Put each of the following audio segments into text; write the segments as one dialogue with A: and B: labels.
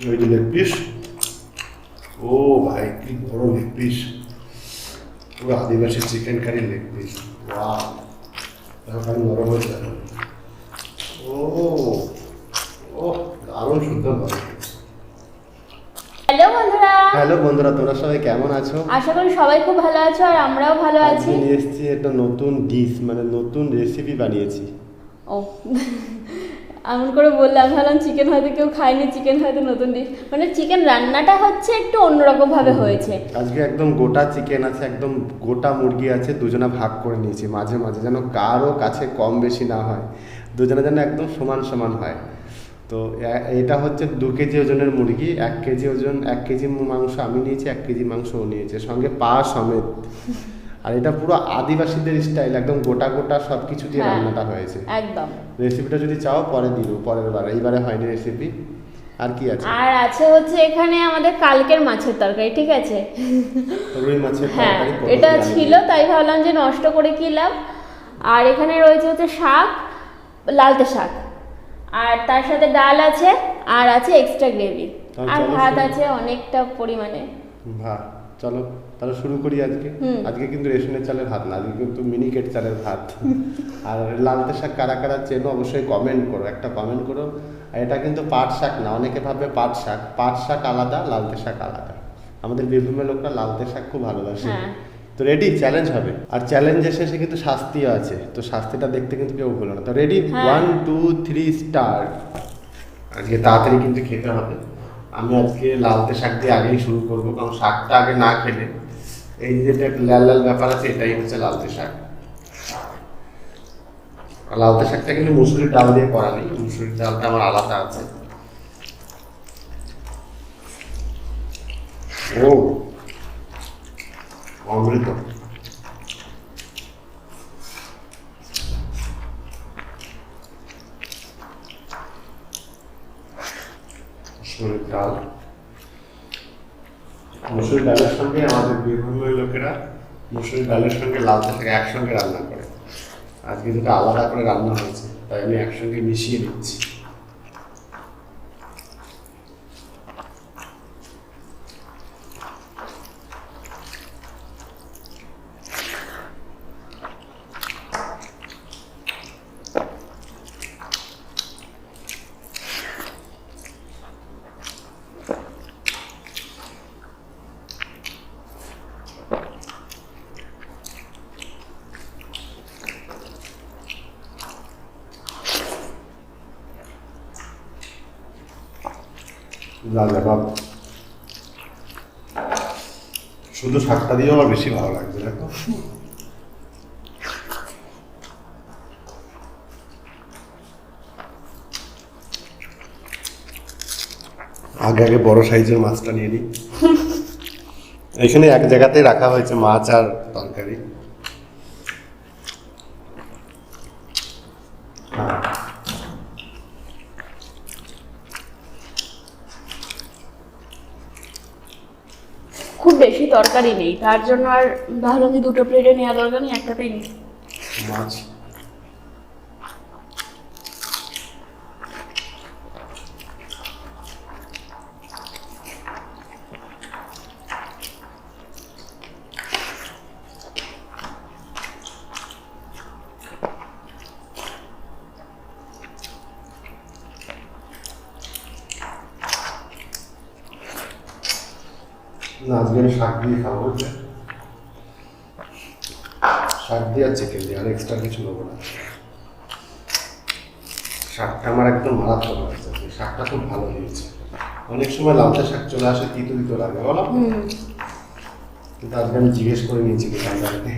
A: ওই যে leg piece ও ভাই কি বড় লেগ পিস পুরো আদিবাসী chicken curry leg piece wow তরকারি নরম হয়ে যাবে ও ও দারুণ সুন্দর লাগে
B: হ্যালো বন্ধুরা।
A: হ্যালো বন্ধুরা তোমরা সবাই কেমন আছো?
B: আশা করি সবাই খুব ভালো আছো আর আমরাও ভালো আছি।
A: আজকে নিয়ে এসেছি একটা নতুন ডিশ মানে নতুন রেসিপি বানিয়েছি।
B: ও। এমন করে বললাম ভাবলাম চিকেন হয়তো কেউ খায়নি চিকেন হয়তো নতুন ডিশ মানে চিকেন রান্নাটা হচ্ছে একটু অন্যরকম ভাবে হয়েছে।
A: আজকে একদম গোটা চিকেন আছে একদম গোটা মুরগি আছে দুজনে ভাগ করে নিয়েছি মাঝে মাঝে যেন কারও কাছে কম বেশি না হয় দুজনে যেন একদম সমান সমান হয়। তো এটা হচ্ছে দু কেজি ওজনের মুরগি এক কেজি ওজন এক কেজি মাংস আমি নিয়েছি এক কেজি মাংস ও নিয়েছে সঙ্গে পা সমেত। আর এটা পুরো আদিবাসীদের স্টাইল একদম গোটা গোটা সব কিছু দিয়ে
B: হ্যাঁ।
A: রান্নাটা হয়েছে।
B: একদম।
A: রেসিপিটা যদি চাও পরে দিল পরের বার। এইবারে হয়নি রেসিপি আর কি আছে?
B: আর আছে হচ্ছে এখানে আমাদের কালকের মাছের তরকারি ঠিক আছে?
A: রুই মাছের
B: হ্যাঁ
A: তরকারি,
B: এটা ছিল তাই ভাবলাম যে নষ্ট করে কি লাভ? আর এখানে রয়েছে হচ্ছে শাক লালতে শাক। আর তার সাথে ডাল আছে আর আছে এক্সট্রা গ্রেভি আর ভাত আছে অনেকটা পরিমাণে।
A: ভাত চলো। তাহলে শুরু করি আজকে। আজকে কিন্তু রেশনের চালের ভাত না আজকে কিন্তু মিনিকেট চালের ভাত। আর লালতে শাক কারা কারা চেনো অবশ্যই কমেন্ট করো একটা কমেন্ট করো। আর এটা কিন্তু পাট শাক না অনেকে ভাববে পাট শাক। পাট শাক আলাদা লালতে শাক আলাদা। আমাদের বীরভূমের লোকরা লালতে শাক খুব ভালোবাসে।
B: হ্যাঁ।
A: তো রেডি চ্যালেঞ্জ হবে। আর চ্যালেঞ্জের শেষে কিন্তু শাস্তিও আছে। তো শাস্তিটা দেখতে কিন্তু কেউ ভুলো না। তো ready. One two three star আজকে তাড়াতাড়ি কিন্তু খেতে হবে। আমি আজকে লালতে শাক দিয়ে আগেই শুরু করব, কারণ শাকটা আগে না খেলে এই যে একটা লাল লাল ব্যাপার আছে, এটাই হচ্ছে লালতে শাক। লালতে শাকটা কিন্তু মুসুরির ডাল দিয়ে করা নেই, মুসুরির ডালটা আমার আলাদা আছে। ও, অমৃত মুসুরির ডাল মুসুরির ডালের সঙ্গে আমাদের বীরভূমের লোকেরা। মুসুরির ডালের সঙ্গে, লাল শাক একসঙ্গে রান্না করে। আজকে যেটা আলাদা করে রান্না হয়েছে, তাই আমি একসঙ্গে মিশিয়ে দিচ্ছি লাজবাব শুধু শাকটা দিয়েও আমার বেশি ভালো লাগছে, দেখো। আগে আগে বড় সাইজের মাছটা নিয়ে নিই। এখানে এক জায়গাতেই রাখা হয়েছে মাছ আর তরকারি হ্যাঁ
B: তরকারি নেই। তার জন্য আর ভালো আমি দুটো প্লেটে নেওয়া দরকার নেই? একটাতেই নিই
A: মাছ না আজকে আমি শাক দিয়ে খাব শাক দিয়ে আর চিকেন দিয়ে আর এক্সট্রা কিছু নেব না। শাকটা আমার একদম মারাত্মক লাগছে। শাকটা খুব ভালো হয়েছে। অনেক সময় লালচা শাক চলে আসে তিতো তিতো লাগে বলো কিন্তু আজকে আমি জিজ্ঞেস করে নিয়েছি দোকানদারকে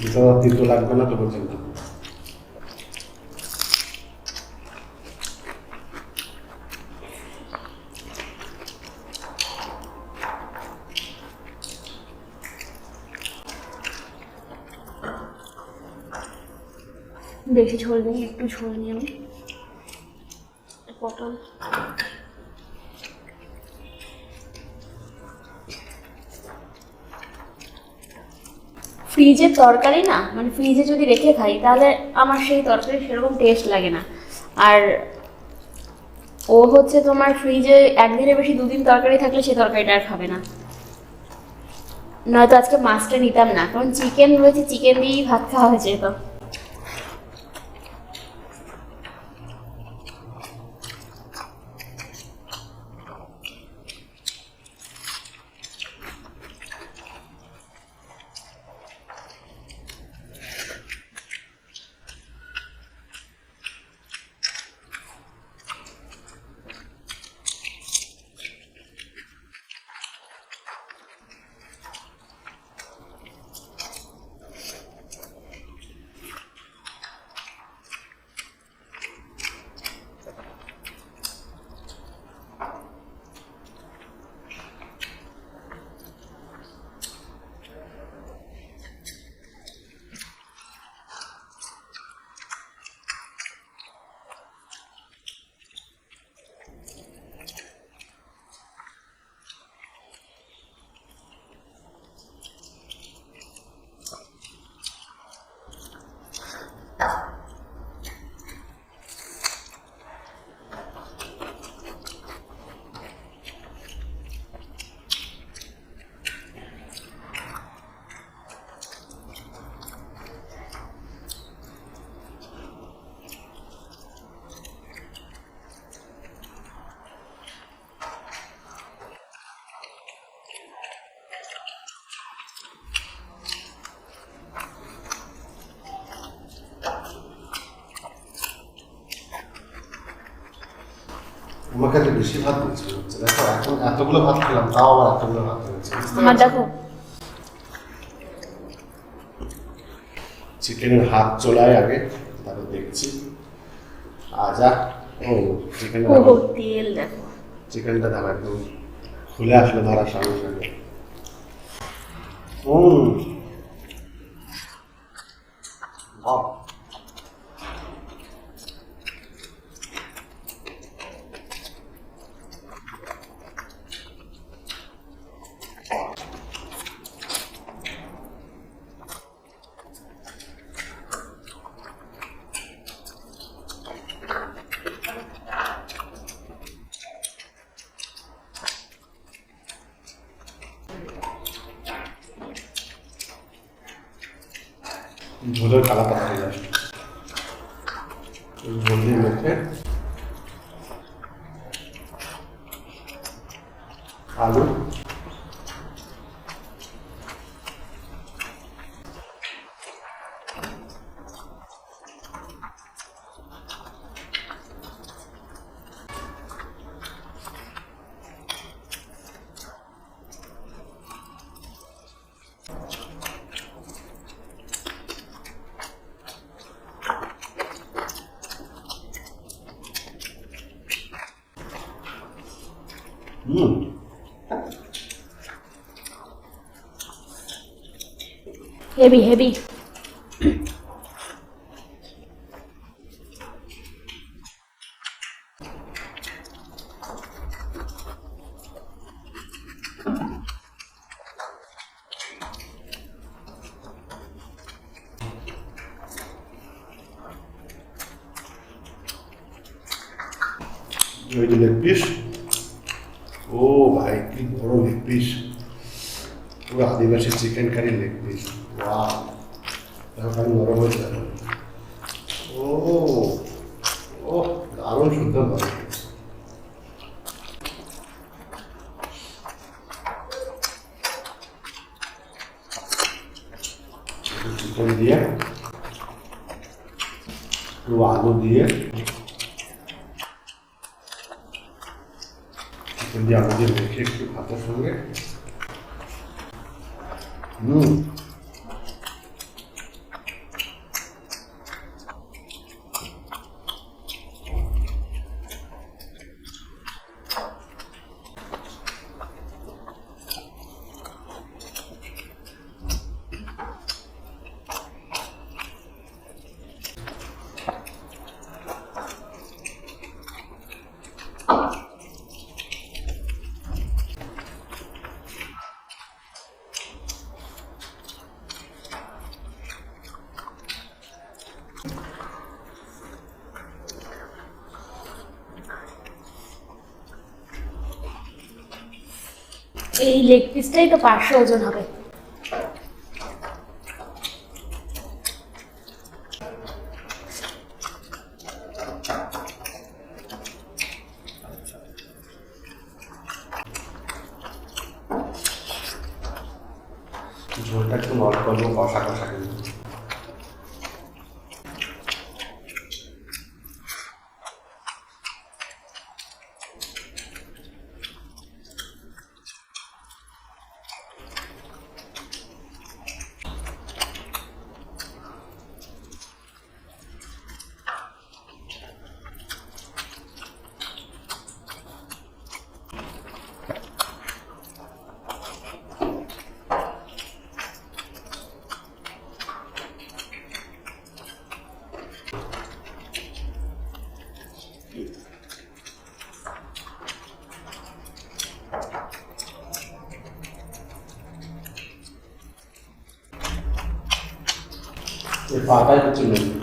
A: দুটো তিতো লাগবে না তো বলছেন
B: বেশি ঝোল নেই, একটু ঝোল নিয়ে আমি পটল। ফ্রিজের তরকারি না মানে ফ্রিজে যদি রেখে খাই, তাহলে আমার সেই তরকারি সেরকম টেস্ট লাগে না। আর ও হচ্ছে তোমার ফ্রিজে একদিনের বেশি দুদিন তরকারি থাকলে সে তরকারিটা আর খাবে না। নয়তো আজকে মাছটা নিতাম না, কারণ চিকেন রয়েছে, চিকেন দিয়েই ভাত খাওয়া হয়েছে তো
A: আমাকে তো বেশি ভাত দিচ্ছে হচ্ছে দেখো এখন এতগুলো ভাত খেলাম তাও আবার এতগুলো ভাত হয়েছে
B: আমার দেখো।
A: চিকেনের হাত চলায় আগে তারপর দেখছি। আজা ও চিকেন
B: তেল দেখো।
A: চিকেনটা দাম একদম খুলে আসলো ধরার সঙ্গে সঙ্গে হুম বাহ ঝোলের কালা পাতা যাবে ঝোল দিয়ে মেখে আলু। हेवी हैवी আদিবাসী চিকেন কারি লেগ পিস ও ও দারুণ সুন্দর
B: এই লেগ পিসটাই তো পাঁচশো ওজন হবে
A: ঝোলটা একটু অল্প অল্প কষা কষা কিন্তু এই পাতায় হচ্ছে মেন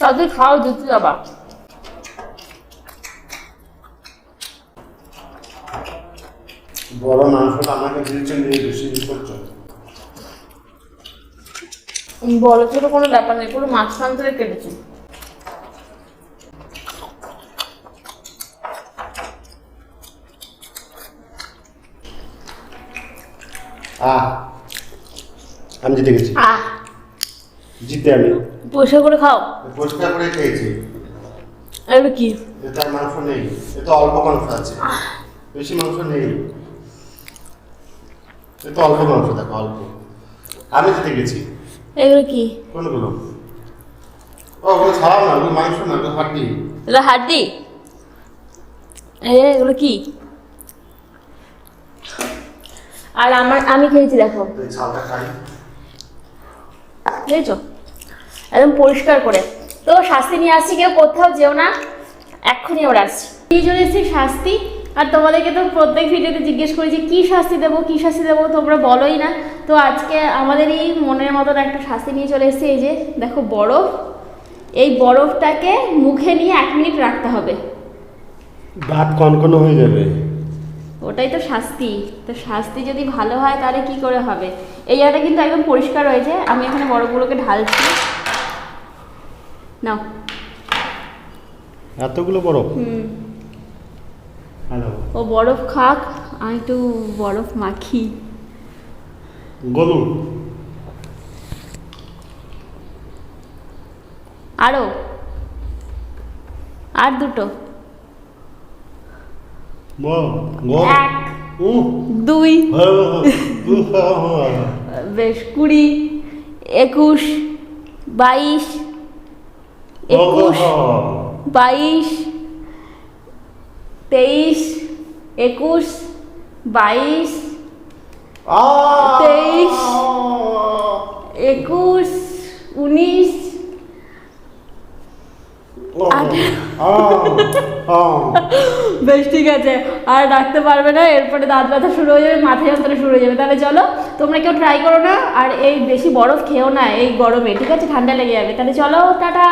B: তাদের খাওয়া দিতে যাবা।
A: বড় মাংসটা আমাকে দিয়েছেন দিয়ে বেশি করছ।
B: বড় ছোট কোনো ব্যাপার নেই পুরো মাঝখান থেকে কেটেছি।
A: আহ আমি জিতে গেছি।
B: আহ।
A: জিতে আমি।
B: পয়সা করে খাও।
A: পরিষ্কার করে খেয়েছি।
B: এবার কি?
A: এটার মাংস নেই। এটা অল্প মাংস আছে। বেশি মাংস নেই। এটা অল্প মাংস দেখো অল্প। আমি জিতে গেছি।
B: এগুলো কি?
A: কোনগুলো? ও ওগুলো ছাড়াও না ওগুলো মাংস না ওগুলো হাড্ডি।
B: এগুলো হাড্ডি? এগুলো কি? আর আমার আমি খেয়েছি দেখো।
A: ঝালটা খাই।
B: বুঝেছ একদম পরিষ্কার করে। তো শাস্তি নিয়ে আসছি কেউ কোথাও যেও না। এক্ষুনি ওরা আসছি। নিয়ে চলে এসেছি শাস্তি? আর তোমাদেরকে তো প্রত্যেক ভিডিওতে জিজ্ঞেস করি যে কী শাস্তি দেবো কী শাস্তি দেবো তোমরা বলোই না। তো আজকে আমাদের এই মনের মতন একটা শাস্তি নিয়ে চলে এসেছি এই যে দেখো বরফ। এই বরফটাকে মুখে নিয়ে এক মিনিট রাখতে হবে।
A: দাঁত কনকন হয়ে যাবে।
B: ওটাই তো শাস্তি। তো শাস্তি যদি ভালো হয় তাহলে কি করে হবে? এই জায়গাটা কিন্তু একদম পরিষ্কার হয়েছে। আমি এখানে বরফগুলোকে ঢালছি। নাও।
A: এতগুলো বরফ?
B: হুম।
A: হ্যালো।
B: ও বরফ খাক আমি একটু বরফ মাখি।
A: গলুন
B: আরও আর দুটো। এক দুই। বেশ কুড়ি একুশ বাইশ একুশ বাইশ তেইশ একুশ বাইশ তেইশ একুশ উনিশ বেশ ঠিক আছে। আর ডাকতে পারবে না এরপরে দাঁত ব্যথা শুরু হয়ে যাবে মাথা যন্ত্রণা শুরু হয়ে যাবে। তাহলে চলো তোমরা কেউ ট্রাই করো না আর এই বেশি বরফ খেও না এই গরমে ঠিক আছে? ঠান্ডা লেগে যাবে। তাহলে চলো টাটা!